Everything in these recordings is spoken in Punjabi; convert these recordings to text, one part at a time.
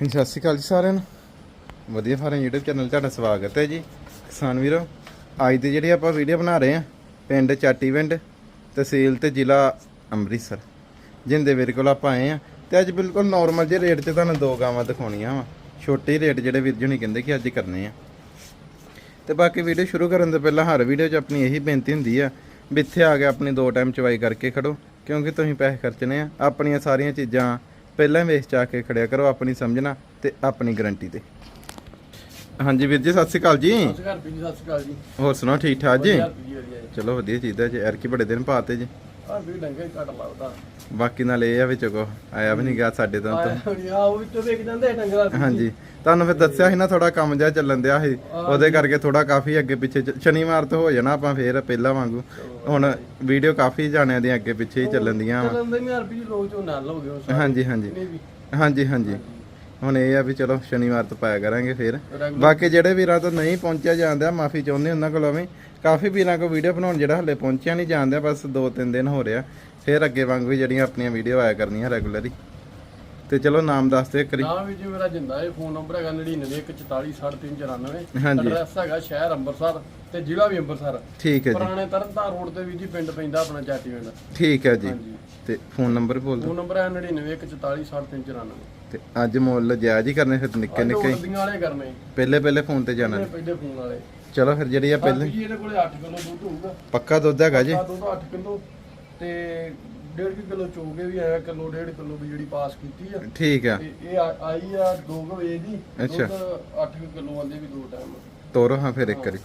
ਹਾਂਜੀ, ਸਤਿ ਸ਼੍ਰੀ ਅਕਾਲ ਜੀ ਸਾਰਿਆਂ ਨੂੰ। ਵਧੀਆ ਫਾਰਮ YouTube ਚੈਨਲ ਤੁਹਾਡਾ ਸਵਾਗਤ ਹੈ ਜੀ। ਕਿਸਾਨ ਵੀਰੋ, ਅੱਜ ਦੀ ਜਿਹੜੀ ਆਪਾਂ ਵੀਡੀਓ ਬਣਾ ਰਹੇ ਹਾਂ, ਪਿੰਡ ਚਾਟੀ ਪਿੰਡ, ਤਹਿਸੀਲ ਤੇ ਜ਼ਿਲ੍ਹਾ ਅੰਮ੍ਰਿਤਸਰ, ਜਿੰਦੇ ਵੀਰ ਕੋਲ ਆਪਾਂ ਆਏ ਆ ਤੇ ਅੱਜ ਬਿਲਕੁਲ ਨਾਰਮਲ ਜਿਹੇ ਰੇਟ ਤੇ ਤੁਹਾਨੂੰ ਦੋ ਗਾਵਾਂ ਦਿਖਾਉਣੀਆਂ ਵਾ। ਛੋਟੇ ਰੇਟ ਜਿਹੜੇ ਵੀਰ ਜੀ ਕਹਿੰਦੇ ਕਿ ਅੱਜ ਕਰਨੇ ਆ। ਤੇ ਬਾਕੀ ਵੀਡੀਓ ਸ਼ੁਰੂ ਕਰਨ ਤੋਂ ਪਹਿਲਾਂ ਹਰ ਵੀਡੀਓ 'ਚ ਆਪਣੀ ਇਹੀ ਬੇਨਤੀ ਹੁੰਦੀ ਆ ਵੀ ਇੱਥੇ ਆ ਕੇ ਆਪਣੀ ਦੋ ਟਾਈਮ ਚਵਾਈ ਕਰਕੇ ਖੜੋ, ਕਿਉਂਕਿ ਤੁਸੀਂ ਪੈਸੇ ਖਰਚਣੇ ਆ, ਆਪਣੀਆਂ ਸਾਰੀਆਂ ਚੀਜ਼ਾਂ ਪਹਿਲਾਂ ਵੇਚ ਚਾ ਕੇ ਖੜਿਆ ਕਰੋ ਆਪਣੀ ਸਮਝਣਾ ਤੇ ਆਪਣੀ ਗਾਰੰਟੀ ਤੇ। ਹਾਂਜੀ ਵੀਰ ਜੀ ਸਤਿ ਸ਼੍ਰੀ ਅਕਾਲ ਜੀ। ਸਤਿ ਸ਼੍ਰੀ ਅਕਾਲ ਜੀ ਸਤਿ ਸ਼੍ਰੀ ਅਕਾਲ ਜੀ। ਹੋਰ ਸੁਣਾਓ ਠੀਕ ਠਾਕ ਜੀ? ਚਲੋ ਵਧੀਆ ਚੀਜ਼ ਹੈ ਜੀ। ਐਰ ਕੀ ਬੜੇ ਦਿਨ ਪਾਤੇ ਜੀ। ਆ ਵੀ ਡੰਗੇ ਹੀ ਘੱਟ ਲੱਗਦਾ। ਬਾਕੀ ਨਾਲ ਇਹ ਆ ਵਿੱਚ ਕੋ ਆਇਆ ਵੀ ਨਹੀਂ ਗਿਆ ਸਾਡੇ ਤੋਂ ਤਾਂ ਆ ਉਹ ਵਿੱਚੋਂ ਵੇਖ ਜਾਂਦੇ ਡੰਗਰ ਹਾਂਜੀ ਤੁਹਾਨੂੰ ਫਿਰ ਦੱਸਿਆ ਸੀ ਨਾ ਥੋੜਾ ਕੰਮ ਜਿਹਾ ਚੱਲਣ ਦਿਆ ਸੀ ਉਹਦੇ ਕਰਕੇ ਥੋੜਾ ਕਾਫੀ ਅੱਗੇ ਪਿੱਛੇ ਚ- ਸ਼ਨੀਵਾਰ ਤੋਂ ਹੋ ਜਾਣਾ ਆਪਾਂ ਫੇਰ ਪਹਿਲਾਂ ਵਾਂਗੂ। ਹੁਣ ਵੀਡੀਓ ਕਾਫੀ ਜਾਣਿਆਂ ਦੀਆਂ ਅੱਗੇ ਪਿੱਛੇ ਹੀ ਚੱਲਣ ਦੀਆਂ ਵਾ। ਚੱਲਣ ਦੇ ਨਹੀਂ ਰੁਪਏ ਲੋਕ ਚੋਂ ਨਾਲ ਹੋ ਗਏ ਉਹ ਸਾਰੇ। ਹਾਂਜੀ ਹਾਂਜੀ। ਵੀ। ਹਾਂਜੀ ਹਾਂਜੀ। ਹੁਣ ਇਹ ਆ ਵੀ ਚਲੋ ਸ਼ਨੀਵਾਰ ਤੋਂ ਪਾਇਆ ਕਰਾਂਗੇ ਫੇਰ। ਬਾਕੀ ਜਿਹੜੇ ਵੀਰਾਂ ਤੋਂ ਨਹੀਂ ਪਹੁੰਚਿਆ ਜਾਂਦਾ ਮਾਫੀ ਚਾਹੁੰਦੇ ਉਹਨਾਂ ਕੋਲੋਂ ਵੀ। ਕਾਫੀ ਵੀਰਾਂ ਕੋ ਵੀਡੀਓ ਬਣਾਉਣ ਜਿਹੜਾ ਹਲੇ ਪਹੁੰਚਿਆ ਨਹੀਂ ਜਾਂਦਾ ਬਸ 2-3 ਦਿਨ ਹੋ ਰਿਹਾ। ਫੇਰ ਅੱਗੇ ਵਾਂਗੂ ਵੀ ਜਿਹੜੀਆਂ ਆਪਣੀਆਂ ਵੀਡੀਓ ਆਇਆ ਕਰਨੀਆਂ ਰੈਗੂਲਰੀ ਤੇ ਚਲੋ ਨਾਮ ਦੱਸ ਦਿਓ ਇੱਕ ਵਾਰੀ। ਨਾਮ ਵੀ ਜੀ ਮੇਰਾ ਜਿੰਦਾ ਹੈ ਫੋਨ ਨੰਬਰ ਹੈਗਾ 9914437394 ਹਾਂਜੀ। ਐਡਰੈਸ ਹੈਗਾ ਸ਼ਹਿਰ ਅੰਮ੍ਰਿਤਸਰ ਤੇ ਜ਼ਿਲ੍ਹਾ ਵੀ ਅੰਮ੍ਰਿਤਸਰ। ਠੀਕ ਹੈ ਜੀ। ਪੁਰਾਣੇ ਤਰਨਤਾਰਨ ਰੋਡ ਤੇ ਵੀ ਜੀ ਪਿੰਡ ਪੈਂਦਾ ਆਪਣਾ ਚਾਟੀ ਪਿੰਡ। ਠੀਕ ਹੈ ਜੀ। ਤੇ ਫੋਨ ਨੰਬਰ ਬੋਲ ਦਿਓ। ਫੋਨ ਨੰਬਰ ਹੈ 9914437394 ਤੇ ਅੱਜ ਮੁੱਲ ਜਾਇਜ਼ ਹੀ ਕਰਨੇ ਫਿਰ ਨਿੱਕੇ ਨਿੱਕੇ ਹੀ। ਉੜਦੀਆਂ ਵਾਲੇ ਕਰਨੇ। ਪਹਿਲੇ ਪਹਿਲੇ ਫੋਨ ਤੇ ਜਾਣਾ ਪਹਿਲੇ ਪਹਿਲੇ ਫੋਨ ਵਾਲੇ। ਚਲੋ ਫਿਰ ਜਿਹੜੀ ਆ ਪਹਿਲੇ। ਜੀ ਇਹਦੇ ਕੋਲੇ 8 ਕਿਲੋ ਦੁੱਧ ਹੋਊਗਾ। ਪੱਕਾ ਦੁੱਧ ਹੈਗਾ ਜੀ। ਆ ਦੁੱਧ 8 ਕਿਲੋ ਤੇ 1.5 ਕਿਲੋ ਚੋਗੇ ਵੀ ਆਇਆ ਕਿਲੋ 1.5 ਕਿਲੋ ਵੀ ਜਿਹੜੀ ਪਾਸ ਕੀਤੀ ਆ। ਠੀਕ ਆ। ਤੇ ਇਹ ਆ- ਆਈ ਆ 2 ਵਜੇ ਦੀ। ਅੱਛਾ। ਦੁੱਧ 8 ਕਿਲੋ ਆਂਦੇ ਵੀ ਦੋ ਟਾਈਮ ਤੋਰੋ ਹਾਂ ਫਿਰ ਇੱਕ ਵਾਰੀ।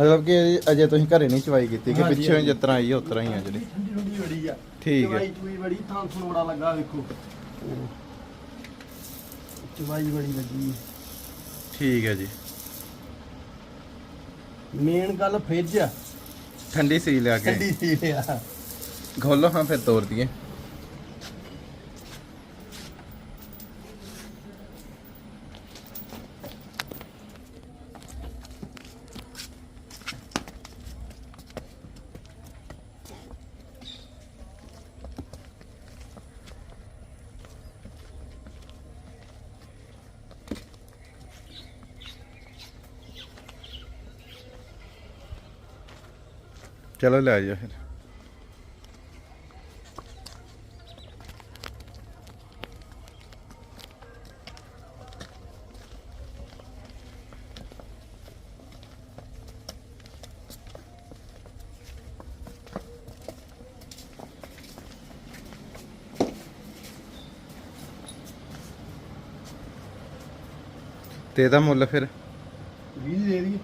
ਮਤਲਬ ਕਿ ਅਜੇ ਤੁਸੀਂ ਘਰੇ ਨਹੀਂ ਚਵਾਈ ਕੀਤੀ ਕਿ ਹਾਂਜੀ, ਪਿੱਛੋਂ ਜਿਸ ਤਰ੍ਹਾਂ ਆਈ ਉਸ ਤਰ੍ਹਾਂ ਹੀ ਆ ਜਿਹੜੀ। ਠੰਡੀ ਠੰਡੀ ਬੜੀ ਆ। ਠੀਕ ਹੈ ਚਵਾਈ ਚੂਈ ਬੜੀ ਥਾਂ ਥੋਂ ਬੜਾ ਲੱਗਾ ਵੇਖੋ। ਚਵਾਈ ਬੜੀ ਲੱਗੀ ਠੀਕ ਹੈ ਜੀ। ਮੇਨ ਗੱਲ ਫ੍ਰਿਜ ਆ। ਠੰਡੀ ਸੀ ਲਿਆ ਕੇ। ਠੰਡੀ ਸੀ ਆ। ਖੋਲੋ ਹਾਂ ਫਿਰ ਤੋੜ ਦਈਏ। ਚਲੋ ਲੈ ਜਾ ਫਿਰ। ਤੇ ਇਹਦਾ ਮੁੱਲ ਫਿਰ। 20 ਦੇ ਦੀ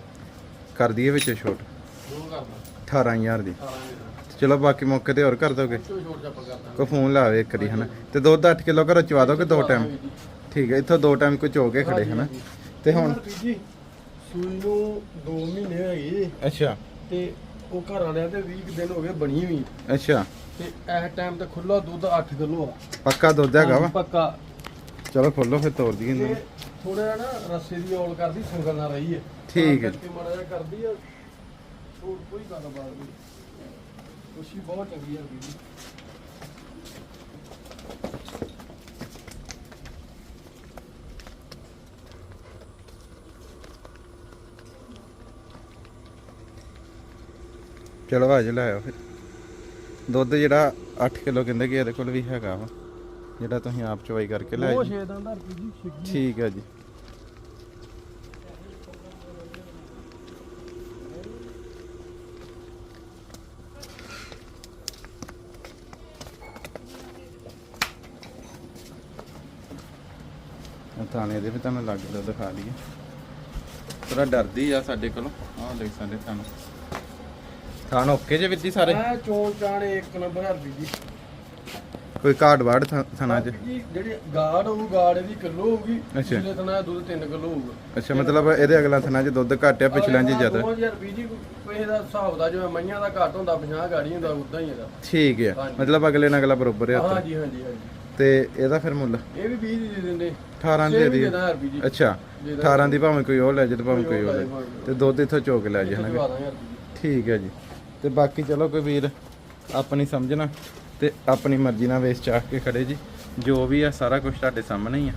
ਕਰ ਦਈਏ ਵਿੱਚ ਛੋਟ। ਦੋ ਕਰਦਾ 18000 ਦੀ 18 ਦੇ। ਚਲੋ ਬਾਕੀ ਮੌਕੇ ਤੇ ਹੋਰ ਕਰ ਦੋਗੇ? ਕੋ ਫੋਨ ਲਾਵੇ ਇੱਕ ਵਾਰੀ ਹਨਾ? ਤੇ ਦੁੱਧ 8 ਕਿਲੋ ਘਰੋਂ ਚਵਾ ਦੋਗੇ ਦੋ ਟਾਈਮ ਠੀਕ ਹੈ ਇੱਥੋਂ ਦੋ ਟਾਈਮ ਕੁਝ ਹੋ ਕੇ ਖੜੇ ਹਨਾ? ਤੇ ਹੁਣ? ਜੀ ਸੂਈ ਨੂੰ 2 ਮਹੀਨੇ ਹੈਗੇ ਅੱਛਾ। ਤੇ ਉਹ ਘਰ ਵਾਲਿਆਂ ਦੇ 20 ਕੁ ਦਿਨ ਹੋ ਗਏ ਬਣੀ ਹੋਈ। ਅੱਛਾ। ਤੇ ਇਸ ਟਾਈਮ ਤੇ ਖੁੱਲਾ ਦੁੱਧ 8 ਕਿਲੋ ਆ। ਪੱਕਾ ਦੁੱਧ ਹੈਗਾ ਵਾ? ਪੱਕਾ। ਚਲੋ ਖੋਲੋ ਫਿਰ ਤੋੜ ਦਈਏ ਇਹਨੂੰ ਥੋੜਾ ਨਾ ਰੱਸੇ ਦੀ ਔਲ ਕਰਦੀ ਸੰਗਲ ਨਾਲ ਰਹੀ ਹੈ। ਠੀਕ ਹੈ। ਮਾੜਾ ਕਰਦੀ ਆ। ਹੋਰ ਕੋਈ ਗੱਲਬਾਤ ਨਹੀਂ। ਖੁਸ਼ੀ ਬਹੁਤ ਚੰਗੀ ਆ ਵੀਰ ਚਲੋ ਆ ਜਾ ਲੈ ਆਓ ਫਿਰ। ਦੁੱਧ ਜਿਹੜਾ 8 ਕਿਲੋ ਕਹਿੰਦੇ ਕਿ ਇਹਦੇ ਕੋਲ ਵੀ ਹੈਗਾ ਵਾ। ਜਿਹੜਾ ਤੁਸੀਂ ਆਪ ਚਵਾਈ ਕਰਕੇ ਲੈ ਉਹ ਜੀ। ਠੀਕ ਹੈ ਜੀ। ਥਾਣੇ ਦੇ ਵੀ ਤੁਹਾਨੂੰ ਲੱਗ ਦਾ ਦਿਖਾ ਲਈਏ ਥੋੜਾ ਡਰਦੀ ਆ ਸਾਡੇ ਕੋਲੋਂ। ਆਹ ਦੇਖ ਸਾਡੇ ਥਾਣ ਥਾਣ ਓਕੇ ਜੇ ਵਿੱਦੀ ਸਾਰੇ? ਮੈਂ ਚੋਣ ਚਾਣੇ ਇੱਕ ਨੰਬਰ ਹਰਪੀ ਜੀ। ਕੋਈ ਕਾਰਡ ਵਾੜ ਥਾਣਾ ਚ? ਜੀ ਜਿਹੜੀ ਗਾੜ ਹੋਊ ਗਾੜ ਇਹਦੀ ਕਿਲੋ ਹੋਊਗੀ। ਅੱਛਾ। ਪਿਛਲੇ ਦਿਨਾਂ ਦੁੱਧ 3 ਕਿਲੋ ਹੋਊਗਾ। ਅੱਛਾ ਮਤਲਬ ਇਹਦੇ ਅਗਲਾ ਥਾਣਾ ਚ ਦੁੱਧ ਘੱਟ ਆ ਪਿਛਲਾਂ ਚ ਜ਼ਿਆਦਾ? 2000 ਰੁਪਏ ਜੀ ਕੋਈ ਦਾ ਹਿਸਾਬ ਦਾ ਜਿਵੇਂ ਮਈਆਂ ਦਾ ਘੱਟ ਹੁੰਦਾ 50 ਗਾੜੀ ਹੁੰਦਾ ਉਦਾਂ ਹੀ ਇਹਦਾ। ਠੀਕ ਹੈ ਹਾਂਜੀ। ਮਤਲਬ ਅਗਲੇ ਨਾਲ ਅਗਲਾ ਬਰੋਬਰ ਹੈ ਉੱਥੇ। ਹਾਂਜੀ ਹਾਂਜੀ ਹਾਂਜੀ। ਤੇ ਇਹਦਾ ਫਿਰ ਮੁੱਲ? ਇਹ ਵੀ 20 ਦੀ ਦੇ ਦਿੰਦੇ। 18 ਦੇ ਦੀ। ਅੱਛਾ 18 ਦੀ ਭਾਵੇਂ ਕੋਈ ਉਹ ਲੈ ਜੇ ਤੇ ਭਾਵੇਂ ਕੋਈ ਉਹ ਲੈ ਜੇ। ਤੇ ਦੁੱਧ ਇੱਥੋਂ ਚੋਕ ਲੈ ਜੇ ਹਨਾ ਠੀਕ ਹੈ ਜੀ। ਤੇ ਬਾਕੀ ਚਲੋ ਕੋਈ ਵੀਰ ਆਪਣੀ ਸਮਝਣਾ ਤੇ ਆਪਣੀ ਮਰਜ਼ੀ ਨਾਲ ਵੇਚ ਚਾਹ ਕੇ ਖੜੇ ਜੀ। ਜੋ ਵੀ ਆ ਸਾਰਾ ਕੁਝ ਤੁਹਾਡੇ ਸਾਹਮਣੇ ਹੀ ਆ।